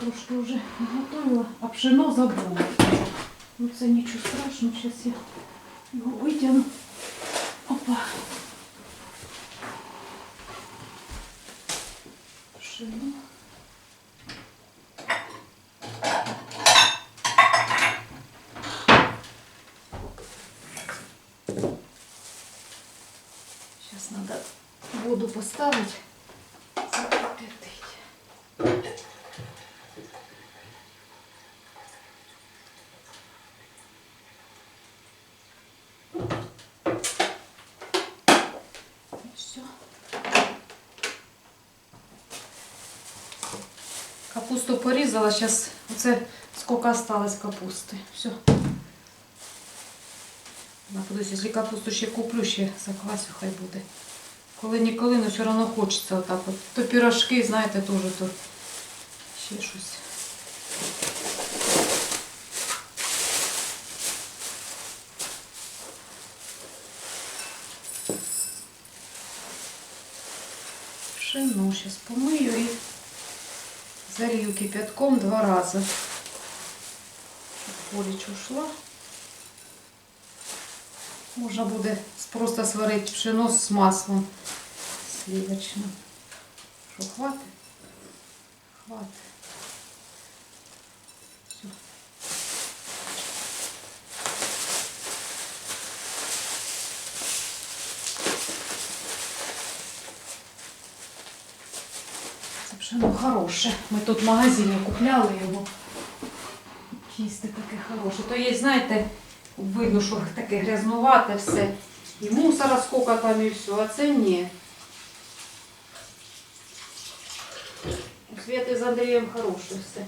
трошки вже готувала, а пшено забула. Ну це нічого страшного, зараз я його витягну. Опа. Пшено. Сейчас надо воду поставить. Капусту порізала, зараз оце скільки осталось капусти. Все. Нападусь, якщо капусту ще куплю, ще заквасю, хай буде. Коли ніколи, але все одно хочеться отак от. То пірожки, знаєте, теж то ще щось. Пшено зараз помию і залью кипятком два рази. Поліч ушла. Можна буде просто сварити пшено з маслом сливочним. Що, хватить? Хватить. Все. Пшено хороше. Ми тут в магазині купляли його. Чисте таке хороше. То є, знаєте, видно, що таке грязнувате все. І мусора скільки там і все, а це ні. У Світи з Андрієм хороше все.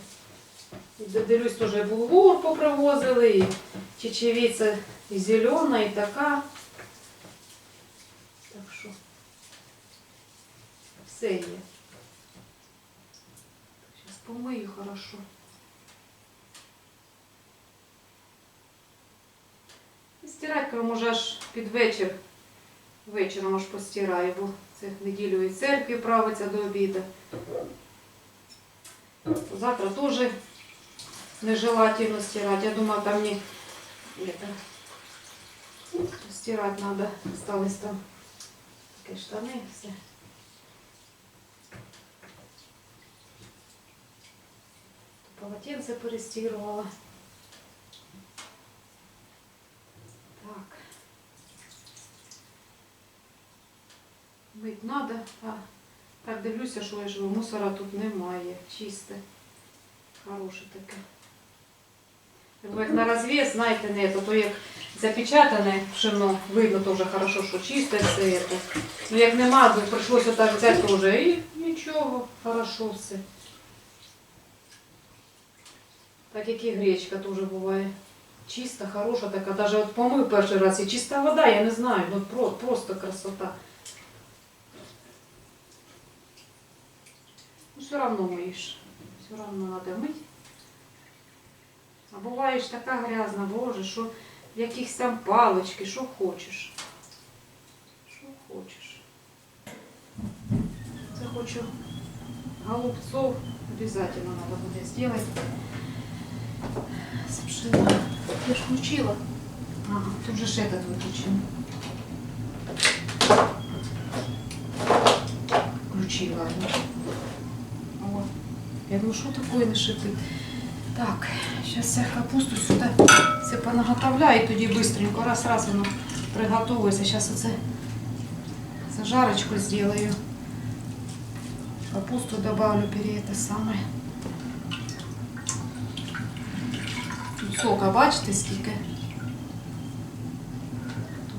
Дивлюсь, теж булгур попривозили, і чечевиця і зелена, і така. Так що все є. Помию хорошо. І Стирати, може, аж під вечір. Вечором аж постираю, бо це неділю і церкві правиться до обіду. Завтра теж нежелательно стирать. Я думаю, там не это, стирать надо. Осталось там такі штани, все. Полотенце перестирувала. Так. Мить надо, а так дивлюся, що я живу. Мусора тут немає. Чисте. Хороше таке. Як на розвес, знаєте, не то, то як запечатане пшено, видно дуже хорошо, що чисте все. Ну як нема, то прийшлося так взяти теж і нічого, хорошо все. Так як і гречка теж буває. Чиста, хороша така, навіть от помив перший раз і чиста вода, я не знаю, ну просто красота. Ну, все равно миєш. Все равно треба мити. А буваєш така грязна, боже, що в якихось там палочки, що хочеш. Що хочеш. Це хочу голубцов обязательно надо буде сделать. З пшена. Я ж включила. Ага, тут же ж этот выключен. Включила. О, я думаю, що такое не шипить. Так, зараз я капусту сюди все понаготовляю і тоді быстренько, раз-раз воно приготовується. Зараз оце зажарочку сделаю. Капусту добавлю перед это самое. Сока, бачите, скільки?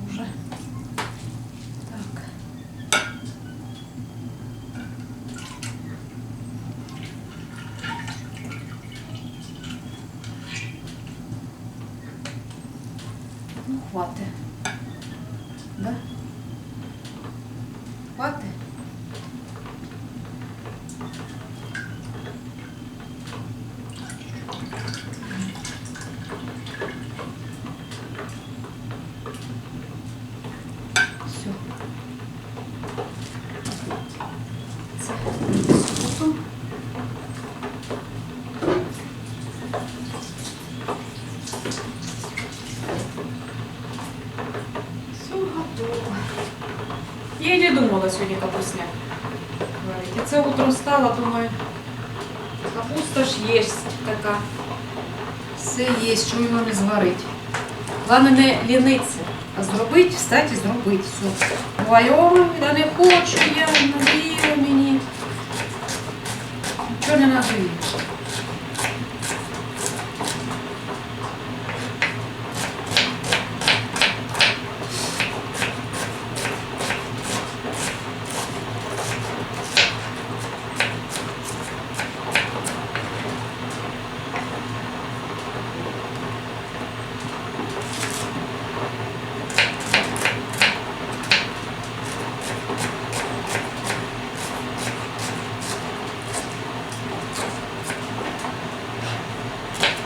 Дуже. Так. Ну, хватит. Да? Хватит? Все. Це потім. Думала сьогодні капусня. І це утром стала, думаю, капуста ж є така. Все є, що його не зварить. Головне не ліниться, а зробити, встати і зробити все. Ой, я не хочу, я надоїло мені. Нічого не надоїло.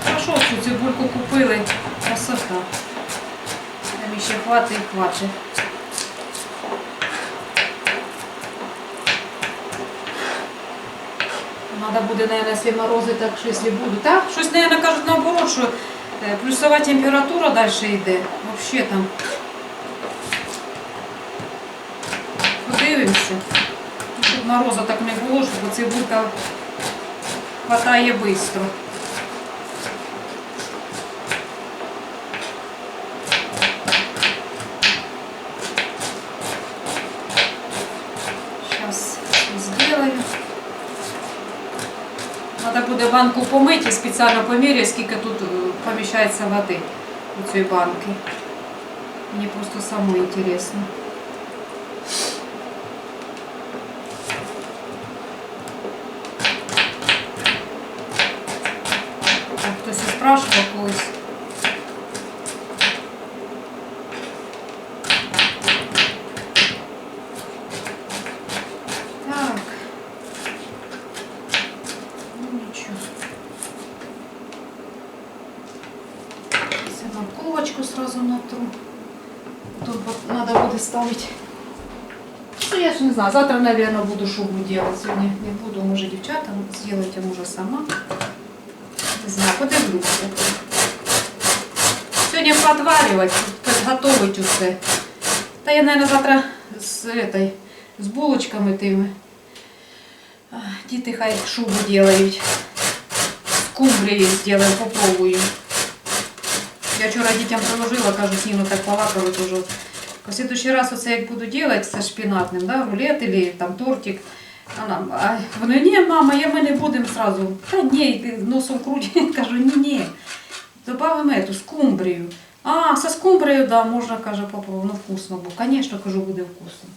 Хорошо, що цибульку купили. Красота. Там ще хватить і хватить. Надо буде, наверное, если морози, так що якщо будуть. Так, щось, наверное, кажуть наоборот, що е, плюсова температура далі йде. Вообще там. Подивимося. Щоб мороза так не було, щоб цибулька хватає швидко. Сейчас сделаю. Надо буде банку помить і спеціально поміряю, скільки тут е, поміщається води у цій банки. Мені просто самому інтересно. наверное, буду шубу делать. Сегодня не буду. Может, девчата сделать, а может, сама. Не знаю, подивлюся. Сьогодні подварювати, підготовити усе. Та я, наверное, завтра з, этой, з булочками тими. А, Діти хай шубу делають. Скумбрії зробимо, попробую. Я вчора дітям приложила, кажу, Ніну так полакали теж. В следующий раз оце як буду делать со шпінатним, да, рулет или там тортик. А вони, ні, мама, я ми не будемо сразу. Та ні, носом крутять. Кажу, ні, ні. Добавимо эту скумбрію. А, со скумбрією, да, можна, каже, попробувати. Ну, вкусно було. Звісно, кажу, буде вкусно.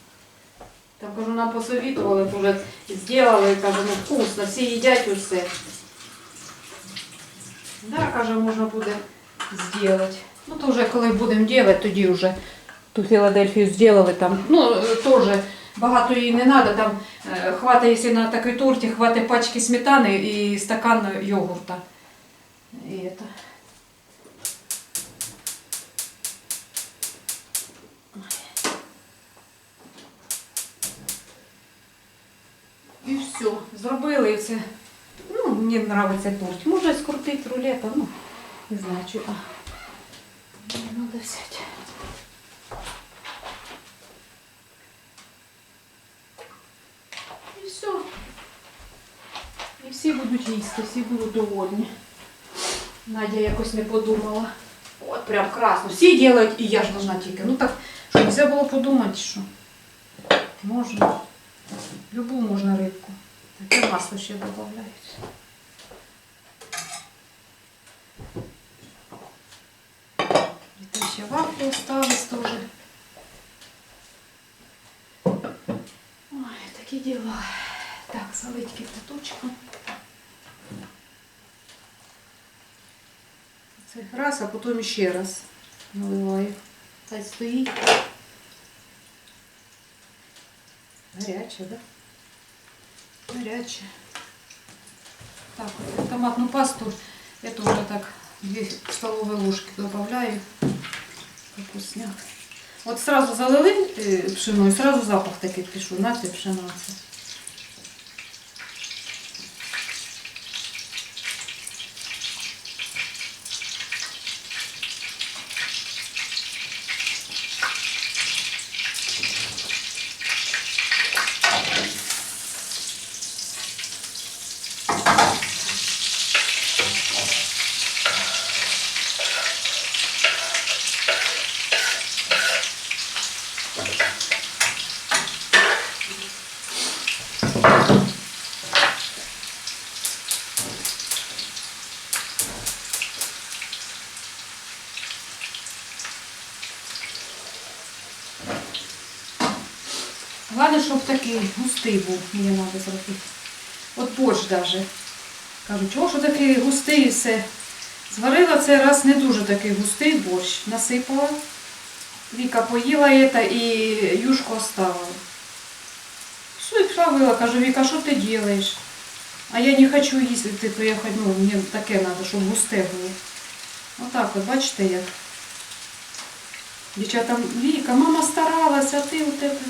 Там, кажу, нам посовітували, вже зробили, кажу, ну вкусно, всі їдять усе. Да, каже, можна буде зробити. Ну, то вже коли будемо робити, тоді вже ту Філадельфію зробили там. Ну, е, теж багато їй не треба. Там е, хватить, якщо на такій торті, хватить пачки сметани і стакан йогурта. І это. І все, зробили це. Ну, мені подобається торт. Можна скрутити рулетом, ну, не знаю. Мені треба взяти. Все. І всі будуть їсти, всі будуть довольні. Надя якось не подумала. От прям красно. Всі роблять, і я ж должна тільки. Ну так, що нельзя було подумати, що можна. Любу можна рибку. Таке масло ще додають. І там ще вафлі остались теж. Ой, такі діла. Так, залить кипяточку. Це раз, а потім ще раз наливаю. Хай стоїть. Гаряче, да? Гаряче. Так, вот томатную пасту я тоже так 2 столовые ложки добавляю. Вкусняк. Вот сразу залили э, пшено, и запах такий пішов. На це пшено. це. Головне, щоб такий густий був, мені треба зробити. От борщ даже. Кажу, чого ж такий густий і все. Зварила цей раз не дуже такий густий борщ. Насипала. Віка поїла це і юшку оставила. Все, і пішла. Кажу, Віка, що ти робиш? А я не хочу їсти, то я хоч, ну, мені таке треба, щоб густе було. Отак от, бачите як. Дівчата, Віка, мама старалася, а ти у тебе.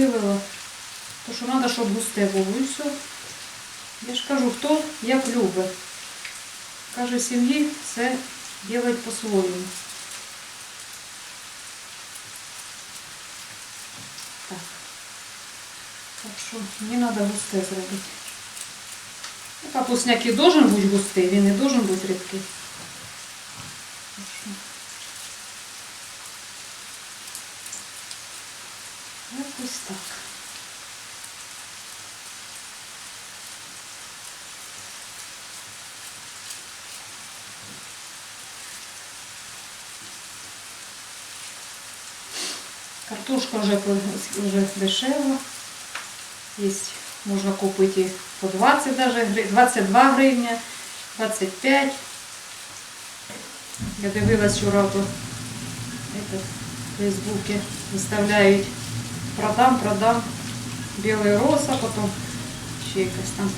Ну, вивела. То що треба, щоб густе було. І все. Я ж кажу, хто як любить. Каже, в сім'ї все робить по-своєму. Так. Так що мені треба густе зробити. Ну, Капусняк і должен бути густий, він не должен бути рідкий. Так що Якось так. Картошка вже, вже дешева. Есть, можна купити по 20 даже, гри- 22 гривня, 25. Я дивилась вчора то в Фейсбуке виставляють продам, продам білий роз, а потім ще якась там.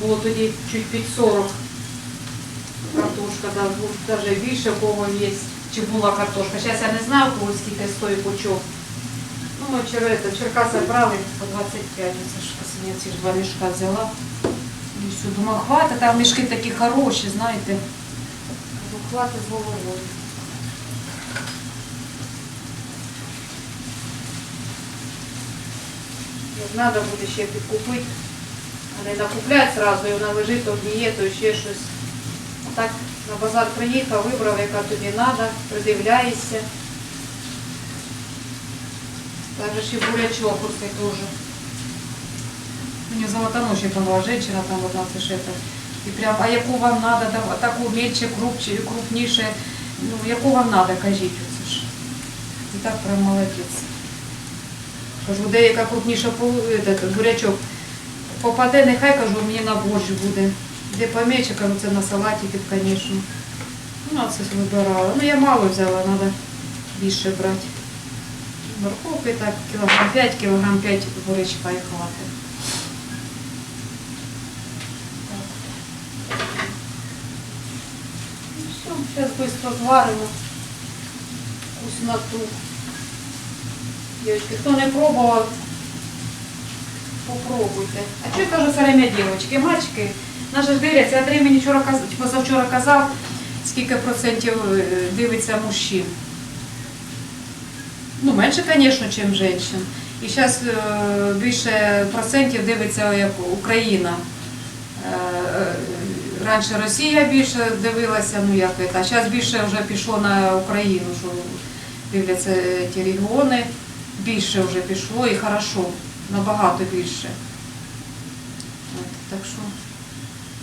Було тоді чуть під 40 картошка, даже більше в кого є. Чи була картошка. Зараз я не знаю, кого скільки стоїть пучок. Ну, ми вчора Черкасах брали по 25, це ж я ці два мішка взяла. І все, думаю, хватить, там мішки такі хороші, знаєте. Кажу, хватить з головою. Треба буде ще підкупити. Не накупляти зразу, і вона лежить, то гніє, то ще щось. А так на базар приїхав, вибрав, яка тобі треба, придивляєшся. Даже ще бурячок оцей теж. Мені золотоноші помогла женщина там одна это. І прям, а яку вам надо, да, таку мельче, крупче, крупніше, ну, яку вам надо, кажіть оце ж. І так прям молодець. Кажу, де яка крупніша бурячок попаде, нехай кажу, мені на борщ буде. Де помельче, кажу, це на салатики, звісно. Ну, а це вибирала. Ну, я мало взяла, треба більше брати. Морковки так, кілограм 5, кілограм 5 бурячка і хватить. Ну зараз швидко зваримо вкусноту. Дівчатки, хто не пробував, попробуйте. А що я кажу все время дівчатки, мальчики, наші ж дивляться, Андрій мені вчора позавчора казав, скільки процентів е, дивиться мужчин. Ну, менше, звісно, ніж жінчин. І зараз більше процентів дивиться як Україна. Е, е, Раніше Росія більше дивилася, ну як це, а зараз більше вже пішло на Україну, що дивляться ті регіони. Більше вже пішло і хорошо, набагато більше. От, так що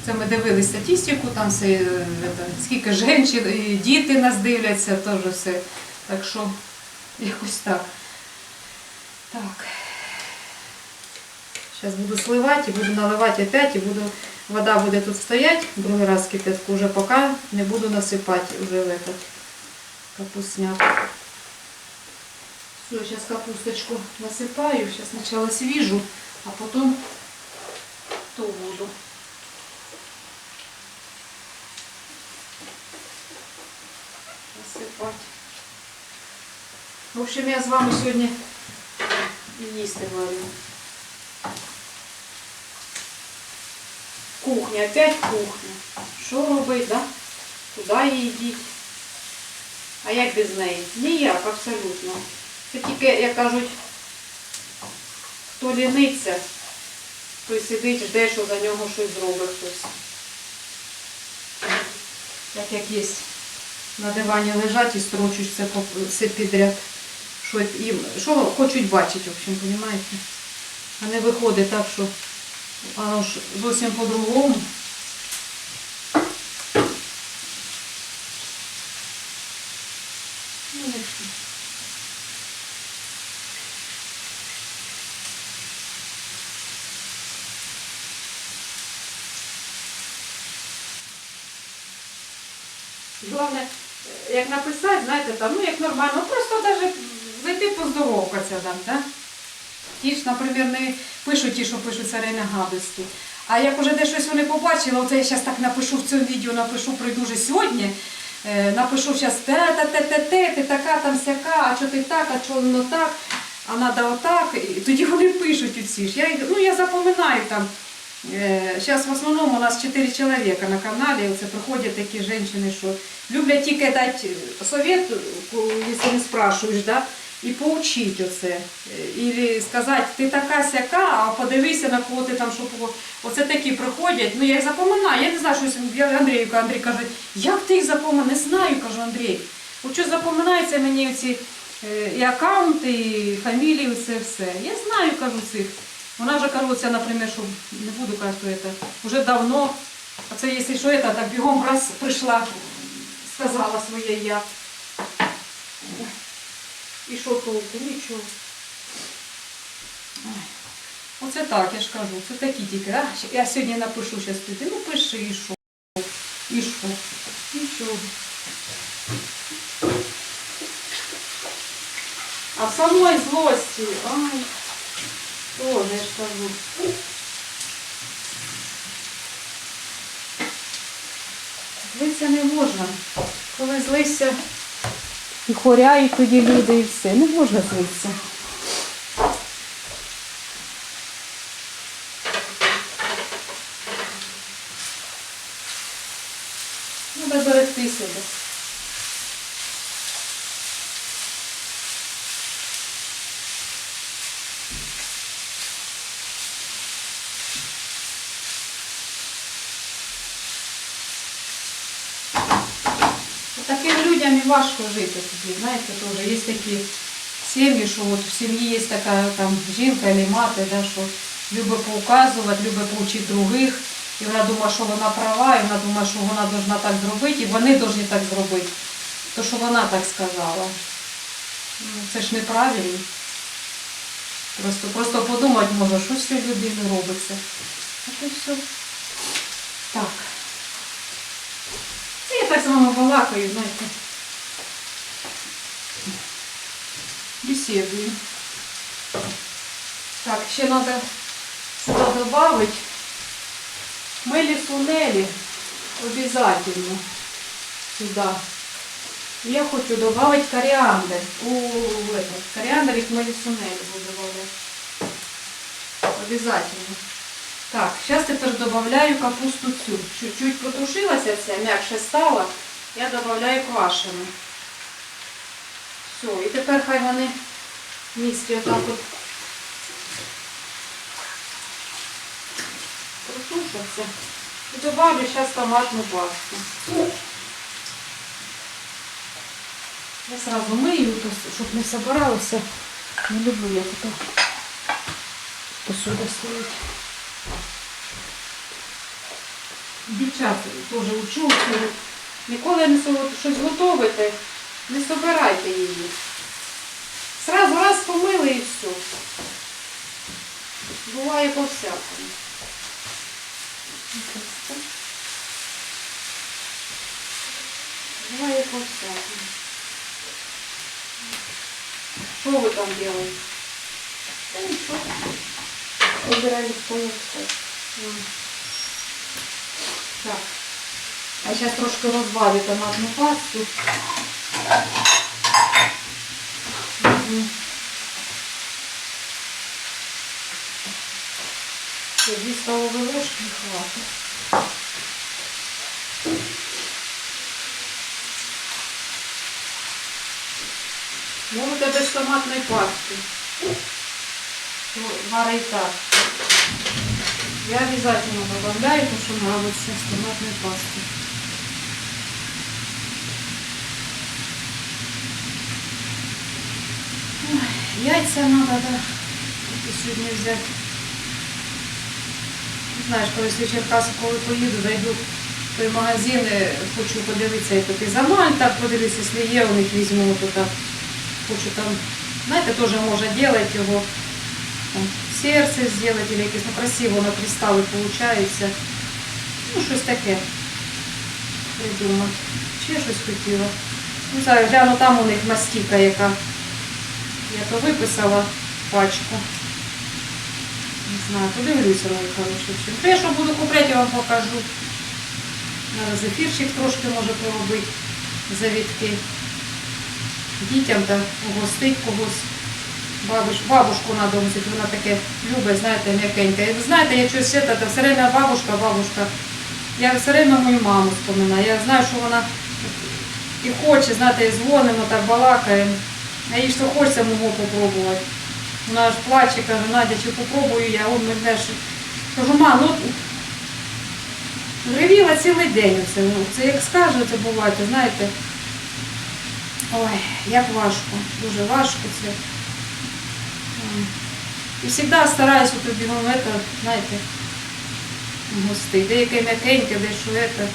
це ми дивилися статистику, там все, е, скільки жінок, і діти нас дивляться, теж все. Так що Якось так. Так. Зараз буду сливати буду наливати опять, і буду, вода буде тут стояти, другий раз кипятку, вже поки не буду насипати вже в этот капусняк. Все, зараз капусточку насипаю, зараз спочатку свіжу, а потім ту воду. Насипати. В общем, я з вами сьогодні і їсти варю. Кухня, опять кухня. Що робить, да? Куди її йдіть? А як без неї? Ніяк, абсолютно. Це тільки, як кажуть, хто ліниться, той сидить, жде, що за нього щось зробить хтось. Так як є на дивані лежать і строчуть все, все підряд. Що, їм, що хочуть бачити, в общем, розумієте? А не виходить так, що Воно ж зовсім по-другому. Ну, нічого. Головне, е, як написати, знаєте, там, ну як нормально, ну, просто навіть зайти поздоровкатися там, да? Ті ж, наприклад, не пишуть ті, що пишуть время гадості. А як уже де щось вони побачили, оце я зараз так напишу в цьому відео, напишу, прийду вже сьогодні, е, напишу зараз те те те те те ти така там сяка, а що ти так, а що воно так, а треба отак. І тоді вони пишуть усі ж. Я, ну, я запам'ятаю там. Зараз в основному у нас 4 чоловіка на каналі, оце приходять такі жінки, що люблять тільки дати совет, якщо не спрашуєш, да? і поучити оце. І сказати, ти така сяка, а подивися на кого ти там, що кого. Оце такі приходять. Ну я їх запоминаю, я не знаю, що я Андрію Андрій каже, як ти їх запоминав? Не знаю, кажу Андрій. От що запоминається мені ці і аккаунти, і фамілії, все все. Я знаю, кажу цих. Вона вже кажу, це, наприклад, що не буду казати, це, вже давно. А це, якщо що, це, так бігом раз прийшла, сказала своє я. І що толку? Нічого. Оце так, я ж кажу, це такі тільки. А? Я сьогодні напишу зараз туди. Ну пиши і що. І що? Нічого. А самої злості, ай, тоже я ж кажу. Злитися не можна. Коли злися і хоряють тоді люди і все. Не можна злитися. Треба берегти себе. Людям важко жити тоді, знаєте, теж є такі сім'ї, що от в сім'ї є така там жінка або мати, да, що любить поуказувати, любить поучити других, і вона думає, що вона права, і вона думає, що вона повинна так зробити, і вони повинні так зробити. То, що вона так сказала. Ну, це ж неправильно. Просто, просто подумати може, що з цією людиною робиться. А то все. Так. Це я так вами балакаю, знаєте. Беседую. Так, ще треба сюди додати мелі сунелі обязательно сюда. Я хочу добавить кориандр. У этот, кориандр и хмели сунели буду добавлять. Обязательно. Так, зараз тепер додаю капусту цю. Чуть-чуть потушилася вся, м'якше стала. Я додаю квашену. Все, і тепер хай вони в місці отак от протушаться. І добавлю зараз томатну пасту. Я сразу мию, щоб не собиралося. Не люблю я таке. Посуда стоїть. Дівчат теж учу, ніколи не щось готовите, не собирайте її. Сразу раз помили і все. Буває по-всякому. Буває по-всякому. Що ви там робите? Та нічого. Убирали полностью. М. Так. А зараз трошки розвалю томатну пасту. Мгм. Ще Дві столові ложки хватить. Можете без томатної пасти. То Варить так. Я обязательно добавляю то, что нравится с томатной пастой. Ой, яйца надо, да, и сегодня взять. Знаєш, коли в Черкаси, коли поїду, зайду в той магазин, хочу подивитися, як такий замаль, так подивитися, якщо є, у них візьму, так. Хочу там, знаєте, теж можна робити його. Там, серце зробити, або якесь, ну красиво на кристали виходить. Ну, щось таке придумати. Ще щось хотіла. Ну, зараз гляну, там у них мастіка, яка. Я то виписала пачку. Не знаю, подивлюся, хороші. Ну, я що буду купляти, я вам покажу. Надо зефірчик трошки може поробити, завітки. Дітям там угостить когось. Бабуш, бабушку надо взяти, вона таке любить, знаєте, м'якеньке. І ви знаєте, я щось це, та все время бабушка, бабушка. Я все время мою маму вспоминаю. Я знаю, що вона і хоче, знаєте, і дзвонимо, так балакаємо. А їй що хочеться мого попробувати. Вона аж плаче, каже, Надя, чи попробую я, он мене ж. Кажу, ма, ну ревіла цілий день оце. Ну, це як скаже, це буває, знаєте. Ой, як важко, дуже важко це. І завжди стараюся ну, это, знаєте, гости. Деяке м'якеньке, де що это.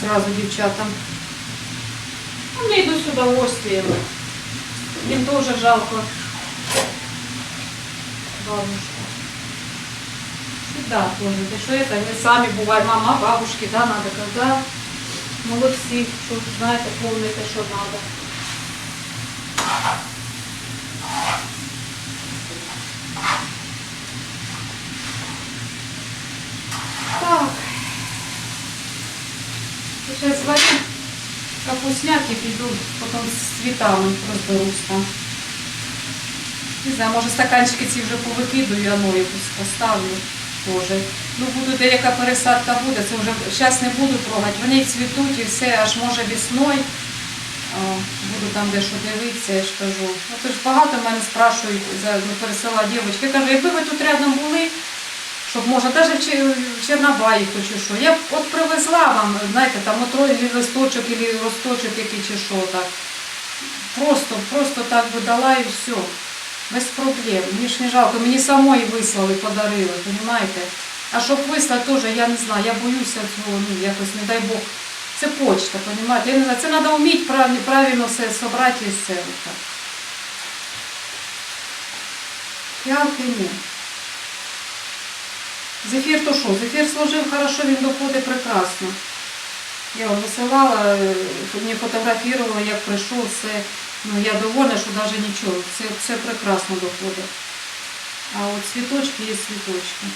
Сразу дівчатам. Ну, не йду з удовольствием. Їм теж жалко бабушку. Всегда тоже. Те, що это, ми самі буває, мама, бабушки, да, надо казати. Молодці, що знаєте, помните, що треба. Так. Сейчас звоню капусняк і піду потім з цвітами розберусь там. Не знаю, може стаканчики ці вже повикидую, а ну якусь поставлю теж. Ну буду деяка пересадка буде, це вже зараз не буду трогати. Вони цвітуть і все, аж може весною. Буду там дещо дивитися, я ж кажу. Ну то ж багато мене спрашують, за, ну, пересила дівчатки. Я кажу, якби ви тут рядом були, щоб може, навіть в Чернобаї хочу що. Я от привезла вам, знаєте, там отро или листочок, или росточок який чи що так. Просто, просто так би дала і все. Без проблем. Мені ж не жалко. Мені самої вислали, подарили, розумієте? А щоб вислати теж, я не знаю, я боюся цього, ну якось, не дай Бог. Це почта, розумієте? Я не знаю, це треба вміти правильно, все зібрати і все. Фіалки ні. Зефір то що? Зефір служив хорошо, він доходить прекрасно. Я вам висилала, е, мені фотографувала, як прийшов, все. Ну, я довольна, що навіть нічого. Це, це прекрасно доходить. А от цвіточки є цвіточки.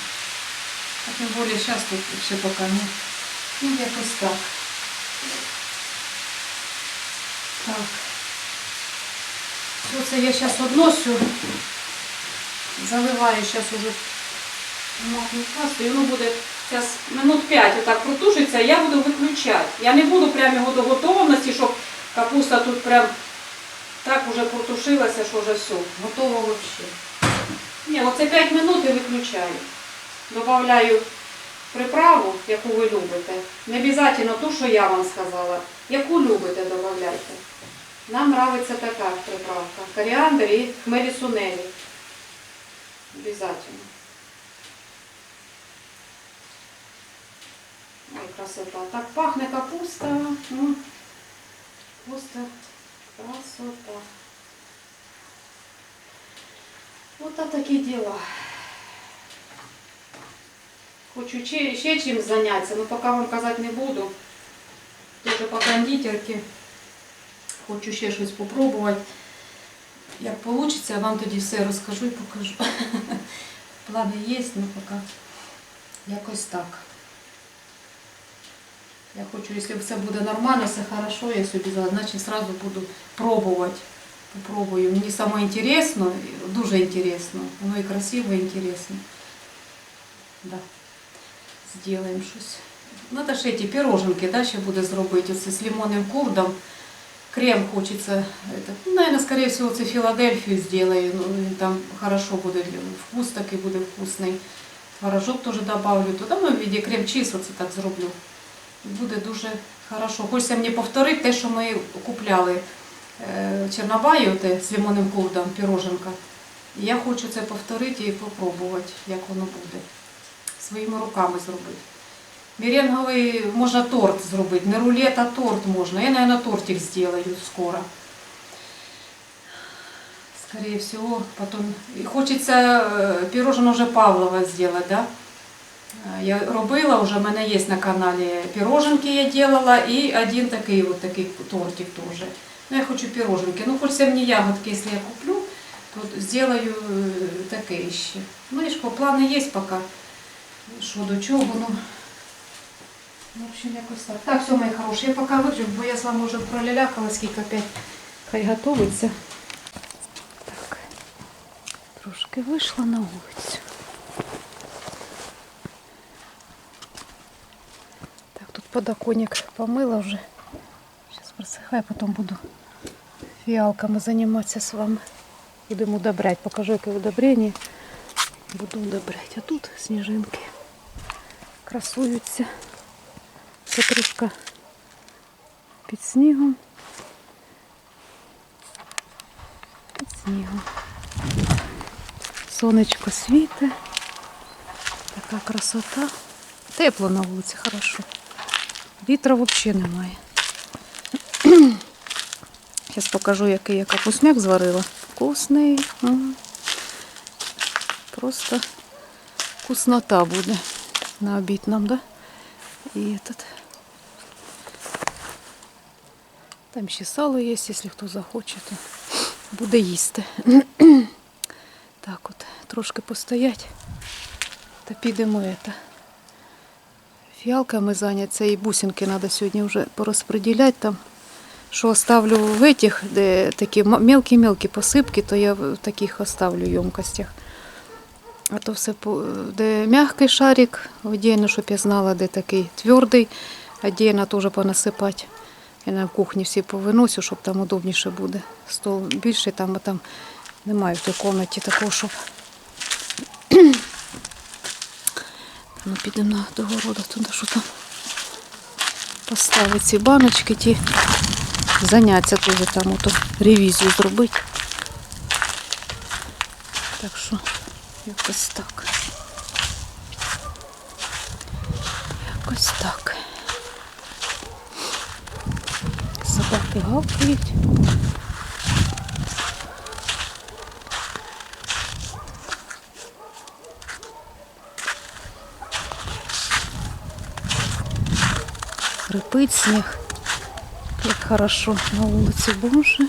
А тим більше зараз тут ще поки не. Ну, якось так. Так. Оце я зараз односю. Заливаю зараз уже томатну пасту, і воно буде зараз минут 5 отак протушиться, я буду виключати. Я не буду прямо його до готовності, щоб капуста тут прям так уже протушилася, що вже все, готово взагалі. Ні, оце 5 минут і виключаю. Добавляю приправу, яку ви любите. Не обов'язково ту, що я вам сказала. Яку любите, додавайте. Нам подобається така приправка. Коріандр і хмелі сунелі. Обязательно. Ой, красота. Так пахне капуста. М. Просто красота. Вот а такі діла. Хочу ще, ще чим зайнятися, але поки вам казати не буду. Тоже по кондитерці. Хочу ще щось спробувати. Як вийде, вам тоді все розкажу і покажу. Плани є, але поки якось так. Я хочу, якщо все буде нормально, все хорошо, я собі взяла, значить сразу буду пробувати. Попробую. Мені саме інтересно, дуже інтересно. Воно і красиво, і інтересно. Да. Сделаем щось. Надо ж эти пироженки, да, ще буде зробити. Оце з лимонним курдом. Крем хочется. Это, ну, наверное, скорее всего, це Филадельфию сделаю. Ну, він там хорошо буде, вкус такий буде вкусний. Творожок теж добавлю. Туди ну, в виді крем-чіз оце так зроблю. Буде дуже хорошо. Хочеться мені повторити те, що ми купляли е, Чернобаю, з лимонним курдом, пироженка. Я хочу це повторити і попробувати, як воно буде. Своїми руками зробити. Меренговий можна торт зробити. Не рулет, а торт можна. Я, наверное, тортик сделаю скоро. Скорее всего, потом. І хочеться е, пирожне вже Павлова зробити, да? Е, Я робила, вже в мене є на каналі пироженки я делала і один такий от такий тортик теж. Ну, я хочу пироженки. Ну, хочеться мені ягодки, якщо я куплю, то сделаю е, таке ще. Ну, і по плани є поки. Що до чого, ну. Ну, в общем, якось так. Так, все, мої хороші, я поки виключу, бо я з вами вже пролялякала, скільки опять хай готовиться. Так, трошки вийшла на вулицю. Так, тут подоконник помила вже. Зараз просихає, потім буду фіалками займатися з вами. Будемо удобряти. Покажу, яке удобрення. Буду удобряти. А тут сніжинки красуються. Це трошки під снігом. Під снігом. Сонечко світе. Така красота. Тепло на вулиці, хорошо. Вітра взагалі немає. Зараз покажу, який я капусняк зварила. Вкусний. Просто вкуснота буде на обід нам, да? І этот. Там ще сало є, якщо хто захоче, то буде їсти. Так от, трошки постоять. Та підемо это. Фіалками зайняться і бусинки треба сьогодні вже порозподіляти там. Що оставлю в этих, де такі мелкі-мелкі посипки, то я в таких оставлю ємкостях. А то все, де м'який шарик, отдельно, щоб я знала, де такий твердий, отдельно теж понасипати. Я на кухні всі повиносю, щоб там удобніше буде. Стол більший, там, а там немає в тій кімнаті такого, щоб. Ну, підемо на до городу, туди що там поставити ці баночки, ті заняття теж там ото ревізію зробити. Так що якось так. Якось так. Собаки гавкають. Хрипить сніг. Як хорошо на вулиці, боже.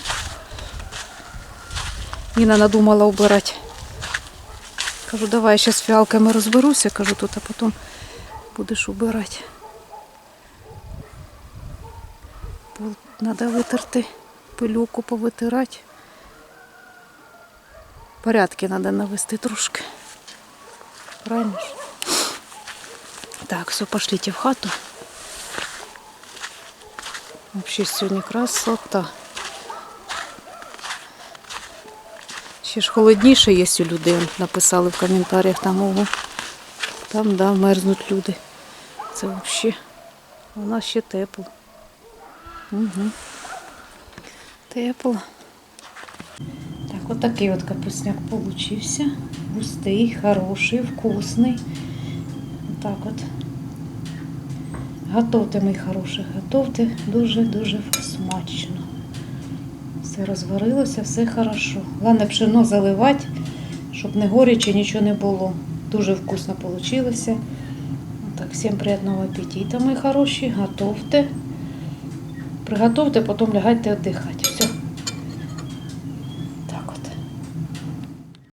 Ніна надумала убирати. Кажу, давай я зараз з розберуся, кажу тут, а потім будеш убирати. Пол треба витерти, пилюку повитирати. Порядки треба навести трошки. Правильно? Так, все, пошлите в хату. Вообще сьогодні красота. Ще ж холодніше є у людей. Написали в коментарях там ого. Там, да, мерзнуть люди. Це взагалі. У нас ще тепло. Угу. Тепло. Так, от такий от капусняк получився. Густий, хороший, вкусний. Отак от. Готовте, мої хороші, готовте дуже-дуже смачно. Все розварилося, все хорошо. Головне пшено заливати, щоб не горяче, нічого не було. Дуже вкусно вийшло. Так, всім приємного апетиту, мої хороші. Готовте. Приготовте, потім лягайте віддихати.